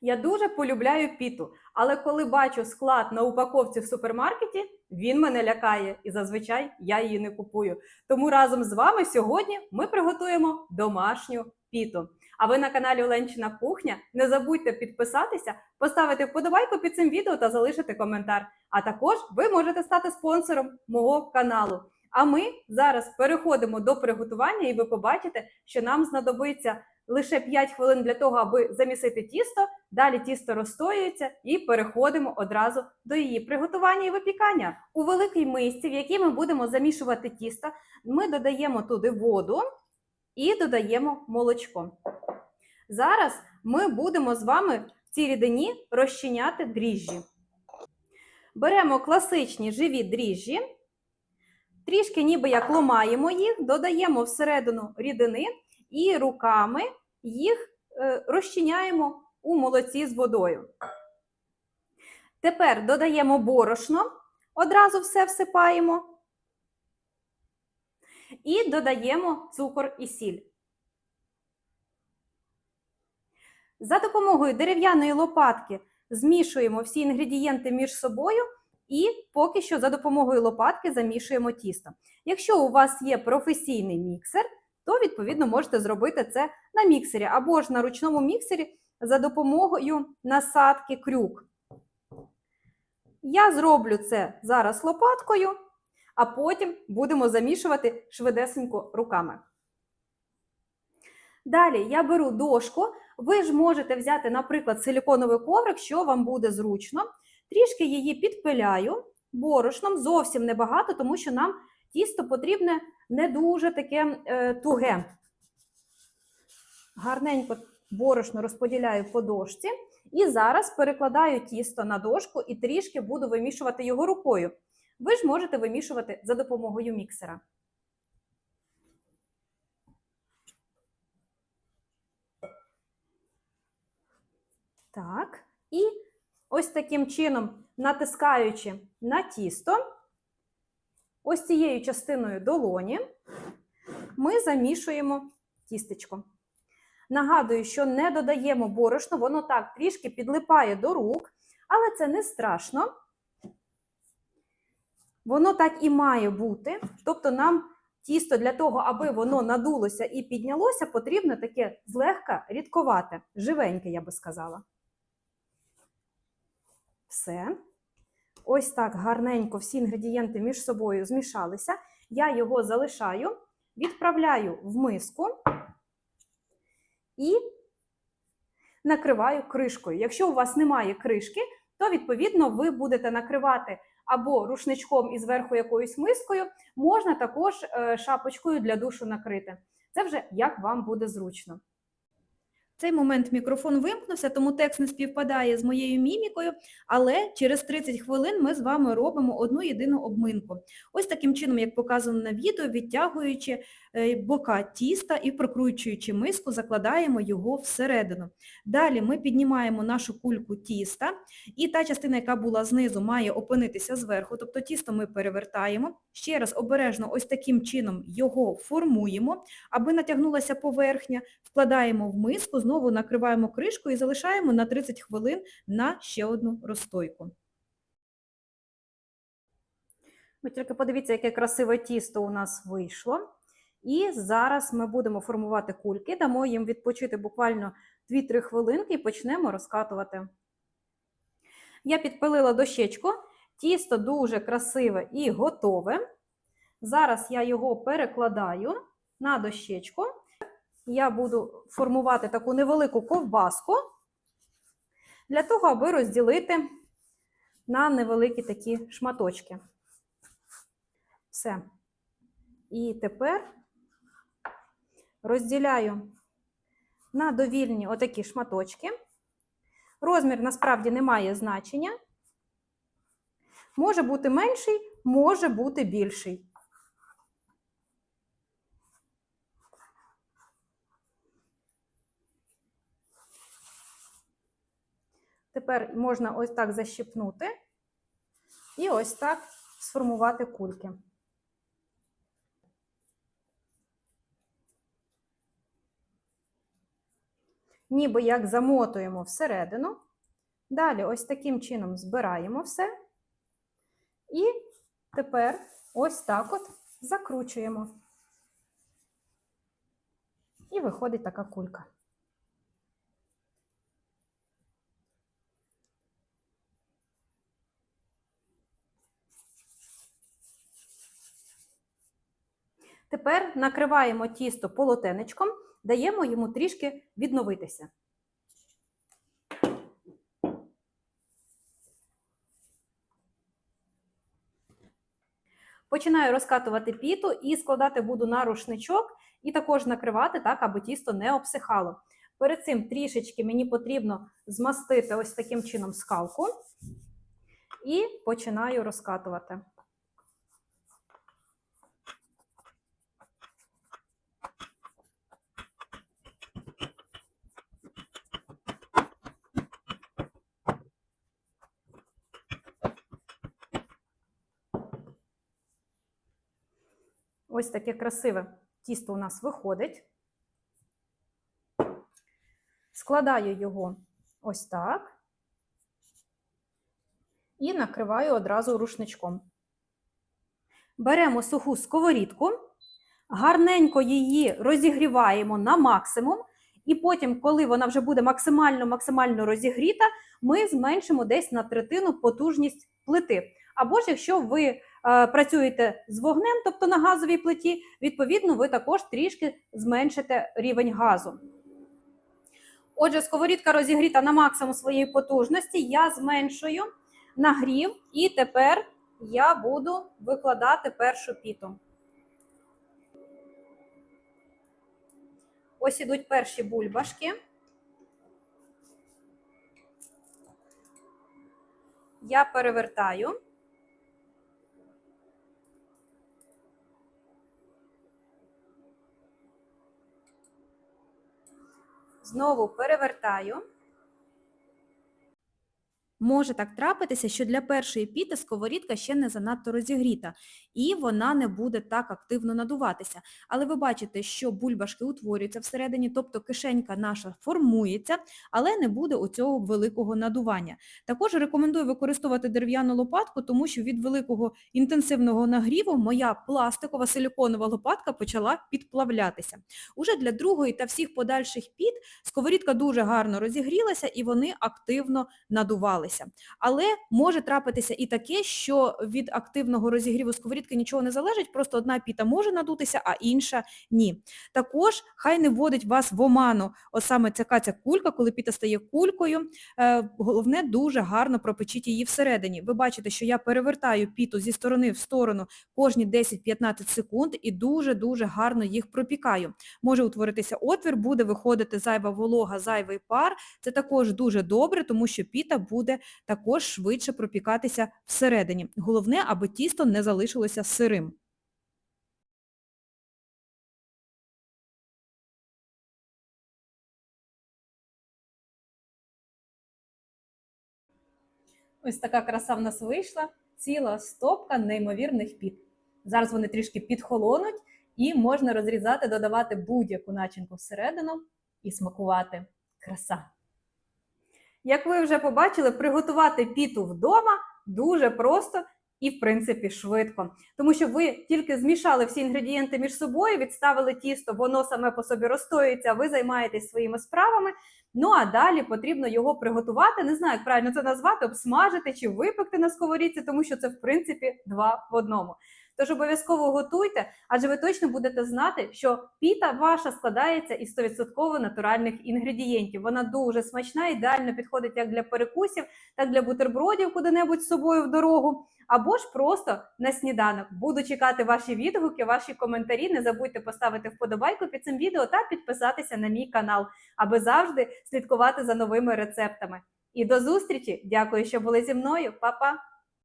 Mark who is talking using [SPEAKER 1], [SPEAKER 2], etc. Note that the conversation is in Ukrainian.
[SPEAKER 1] Я дуже полюбляю піту, але коли бачу склад на упаковці в супермаркеті, він мене лякає і зазвичай я її не купую. Тому разом з вами сьогодні ми приготуємо домашню піту. А ви на каналі Оленчина Кухня не забудьте підписатися, поставити вподобайку під цим відео та залишити коментар. А також ви можете стати спонсором мого каналу. А ми зараз переходимо до приготування, і ви побачите, що нам знадобиться лише 5 хвилин для того, аби замісити тісто. Далі тісто розстоюється і переходимо одразу до її приготування і випікання. У великій мисці, в якій ми будемо замішувати тісто, ми додаємо туди воду і додаємо молочко. Зараз ми будемо з вами в цій рідині розчиняти дріжджі. Беремо класичні живі дріжджі, трішки ніби як ломаємо їх, додаємо всередину рідини і руками їх е, розчиняємо у молоці з водою. Тепер додаємо борошно, одразу все всипаємо. І додаємо цукор і сіль. За допомогою дерев'яної лопатки змішуємо всі інгредієнти між собою і поки що за допомогою лопатки замішуємо тісто. Якщо у вас є професійний міксер, то відповідно можете зробити це на міксері або ж на ручному міксері за допомогою насадки крюк. Я зроблю це зараз лопаткою, а потім будемо замішувати швидесенько руками. Далі я беру дошку. Ви ж можете взяти, наприклад, силіконовий коврик, що вам буде зручно. Трішки її підпиляю борошном, зовсім небагато, тому що нам тісто потрібне не дуже таке е, туге. Гарненько борошно розподіляю по дошці. І зараз перекладаю тісто на дошку і трішки буду вимішувати його рукою. Ви ж можете вимішувати за допомогою міксера. Так, і ось таким чином, натискаючи на тісто, ось цією частиною долоні, ми замішуємо тістечко. Нагадую, що не додаємо борошно, воно так трішки підлипає до рук, але це не страшно. Воно так і має бути. Тобто, нам тісто для того, аби воно надулося і піднялося, потрібно таке злегка рідковате, живеньке, я би сказала. Все. Ось так гарненько всі інгредієнти між собою змішалися. Я його залишаю, відправляю в миску і накриваю кришкою. Якщо у вас немає кришки, то відповідно ви будете накривати або рушничком і зверху якоюсь мискою, можна також е, шапочкою для душу накрити. Це вже як вам буде зручно. В цей момент мікрофон вимкнувся, тому текст не співпадає з моєю мімікою, але через 30 хвилин ми з вами робимо одну єдину обминку. Ось таким чином, як показано на відео, відтягуючи е, бока тіста і прокручуючи миску, закладаємо його всередину. Далі ми піднімаємо нашу кульку тіста, і та частина, яка була знизу, має опинитися зверху, тобто тісто ми перевертаємо. Ще раз обережно ось таким чином його формуємо, аби натягнулася поверхня, вкладаємо в миску, знову накриваємо кришкою і залишаємо на 30 хвилин на ще одну розстойку. Ви тільки подивіться, яке красиве тісто у нас вийшло. І зараз ми будемо формувати кульки, дамо їм відпочити буквально 2-3 хвилинки і почнемо розкатувати. Я підпилила дощечку, тісто дуже красиве і готове. Зараз я його перекладаю на дощечку. Я буду формувати таку невелику ковбаску для того, аби розділити на невеликі такі шматочки. Все. І тепер розділяю на довільні отакі шматочки. Розмір насправді не має значення. Може бути менший, може бути більший. Тепер можна ось так защипнути і ось так сформувати кульки. ніби як замотуємо всередину. Далі ось таким чином збираємо все. І тепер ось так от закручуємо. І виходить така кулька. Тепер накриваємо тісто полотенечком, даємо йому трішки відновитися. Починаю розкатувати піту і складати буду на рушничок, і також накривати так, аби тісто не обсихало. Перед цим трішечки мені потрібно змастити ось таким чином скалку і починаю розкатувати. Ось таке красиве тісто у нас виходить. Складаю його ось так і накриваю одразу рушничком. Беремо суху сковорідку, гарненько її розігріваємо на максимум, і потім, коли вона вже буде максимально-максимально розігріта, ми зменшимо десь на третину потужність плити. Або ж якщо ви працюєте з вогнем, тобто на газовій плиті, відповідно, ви також трішки зменшите рівень газу. Отже, сковорідка розігріта на максимум своєї потужності, я зменшую нагрів, і тепер я буду викладати першу піту. Ось ідуть перші бульбашки. Я перевертаю. Знову перевертаю. Може так трапитися, що для першої піти сковорідка ще не занадто розігріта, і вона не буде так активно надуватися. Але ви бачите, що бульбашки утворюються всередині, тобто кишенька наша формується, але не буде оцього великого надування. Також рекомендую використовувати дерев'яну лопатку, тому що від великого інтенсивного нагріву моя пластикова силіконова лопатка почала підплавлятися. Уже для другої та всіх подальших піт сковорідка дуже гарно розігрілася і вони активно надувалися. Але може трапитися і таке, що від активного розігріву сковорідки нічого не залежить, просто одна піта може надутися, а інша ні. Також хай не вводить вас в оману, ось саме ця ця кулька, коли піта стає кулькою, е, головне дуже гарно пропечіть її всередині. Ви бачите, що я перевертаю піту зі сторони в сторону кожні 10-15 секунд і дуже-дуже гарно їх пропікаю. Може утворитися отвір, буде виходити зайва волога, зайвий пар. Це також дуже добре, тому що піта також швидше пропікатися всередині. Головне, аби тісто не залишилося сирим. Ось така краса в нас вийшла, ціла стопка неймовірних піт. Зараз вони трішки підхолонуть і можна розрізати, додавати будь-яку начинку всередину і смакувати. Краса! Як ви вже побачили, приготувати піту вдома дуже просто і, в принципі, швидко. Тому що ви тільки змішали всі інгредієнти між собою, відставили тісто, воно саме по собі розстоюється, ви займаєтесь своїми справами. Ну а далі потрібно його приготувати. Не знаю, як правильно це назвати, обсмажити чи випекти на сковорідці, тому що це, в принципі, два в одному. Тож обов'язково готуйте, адже ви точно будете знати, що піта ваша складається із 100% натуральних інгредієнтів. Вона дуже смачна, ідеально підходить як для перекусів, так і для бутербродів куди-небудь з собою в дорогу, або ж просто на сніданок. Буду чекати ваші відгуки, ваші коментарі. Не забудьте поставити вподобайку під цим відео та підписатися на мій канал, аби завжди слідкувати за новими рецептами. І до зустрічі! Дякую, що були зі мною, Па-па!